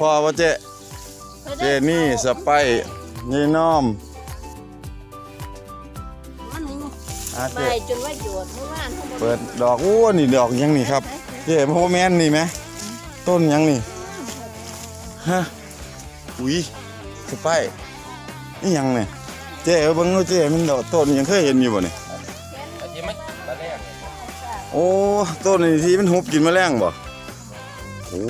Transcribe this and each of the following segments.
พ่อว่าเจ๊เจนี่สไปร์นี่น้อมมันอาไปเจ๊จนว่าหยุดเมื่อวานเขาบอกเปิดดอกโอ้นี่ดอกยังนี่ครับเจ๊พ่อแม่นนี่ไหมต้นยังนี่ฮะอุ้ยสไปร์นี่ยังเนี่ยเจ๊เอาเบิ่งเอาเจ๊มันดอกต้นยังเคยเห็นอยู่บ่เนี่ยอันนี้มันตะแรกโอ้ต้นนี่ที่มันหุบกินแมลงบ่ โอ้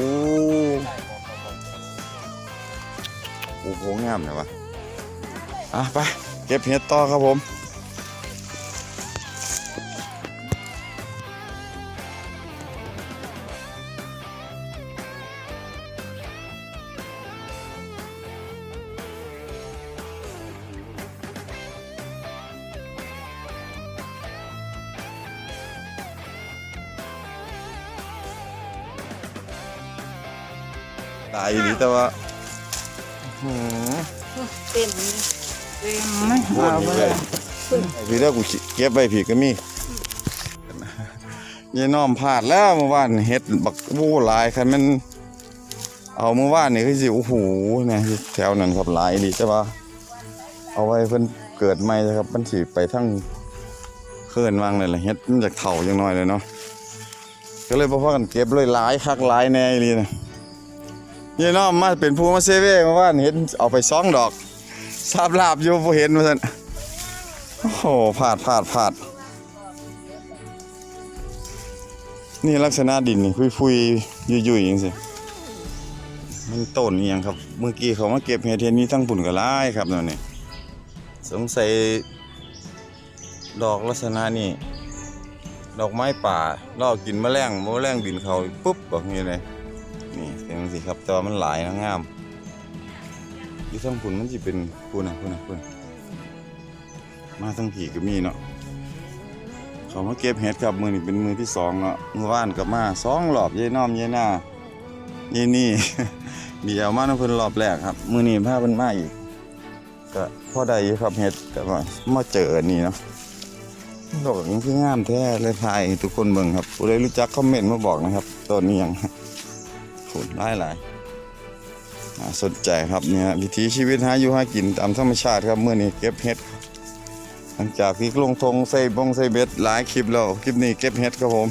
โอ้โหงามเลยวะอะไปเก็บเห็ดต่อครับผม ตายดีแต่ว่าหืมเต็มเต็มไหมโคตรนี่เลยพี่เด้อกูสิเก็บไว้พี่ก็มียายน้อมพลาดแล้วเมื่อวานเฮ็ดบักวูหลายคันมัน เอาเมื่อวานนี่คือสิโอ้โหเนี่ยแถวนั้นครับหลายดีแต่ว่า เอาไว้เพิ่นเกิดใหม่นะครับมันสิไปทั้งเคลื่อนวางเลยล่ะเฮ็ดมันจากเฒ่าจังน้อยเลยเนาะก็เลยบ่พากันเก็บเลยหลายคักหลายแน่อีหลีนะ ยายน้อมมาเป็นผู้มาเซเว่มาว่าเห็นเอาไปสองดอกทราบลาบอยู่บ่เห็นว่าซั่นโอ้โหพลาดพลาดพลาดนี่ลักษณะดินนี่ฟุยๆยุ่ยๆจังซี่มันต้นอีหยังครับ เมื่อกี้เขามาเก็บเห็ดเห็นมีทั้งปุ่นกระลายครับนั่นนี่สงสัยดอกลักษณะนี้ดอกไม้ป่าล่อกินแมลงแมลงบินเขาปุ๊บแบบนี้เลย นี่เป็นสิครับแต่ว่ามันหลายนะงามยู่ทั้งพุ่นมันจะเป็นพุ่นนะพุ่นนะพุ่นมาทั้งผีก็มีเนาะเขามาเก็บเห็ดครับมือนี่เป็นมือที่สองเนาะมือว่านกับมาสองรอบยายน้อมยายหน้ายายนี่เดี๋ยวมาน้ำเพิ่นรอบแรกครับ มือนี่พาเพิ่นมาอีกก็พ่อได้อยู่ครับเห็ดแต่ว่ามาเจอนนี้เนาะดอกนี้คืองามแท้เลยพายทุกคนเบิ่งครับผู้ใดรู้จักคอมเมนต์มาบอกนะครับต้นนี้ยัง ฝุ่นหลายหลายสนใจครับเนี่ยวิถีชีวิตหาอยู่หากินตามธรรมชาติครับเมื่อนี้เก็บเห็ดหลังจากที่ลงทงใส่บงใส่เบ็ดหลายคลิปแล้วคลิปนี้เก็บเห็ดครับผม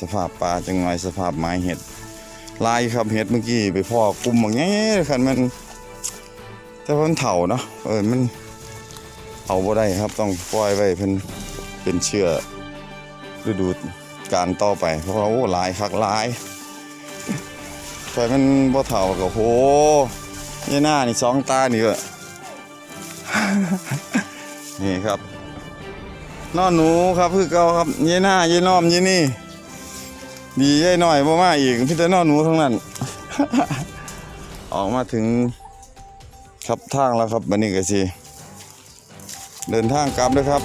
สภาพปลาจังไงสภาพไม้เห็ดลายครับเห็ดเมื่อกี้ไปพ่อกลุ่มบางแง่คันมันแต่ว่ามันเถ่าเนาะเออมันเผาบ่ได้ครับต้องปล่อยไว้เพิ่นเป็นเชื้อฤดูการต่อไปเพราะว่าโอ้ลายคักหลาย แต่มันบ่เท่ากับโหยี่หน้านี่สองตานี่ก็นี่ครับนอนหนูครับคือเก่าครับยี่หน้ายี่น้อมยี่นี่ ดียี่หน่อยบ่มาอีกพี่แต่นอนหนูทั้งนั้น ออกมาถึงครับทางแล้วครับบันนี้ก็สิเดินทางกลับเลยครับ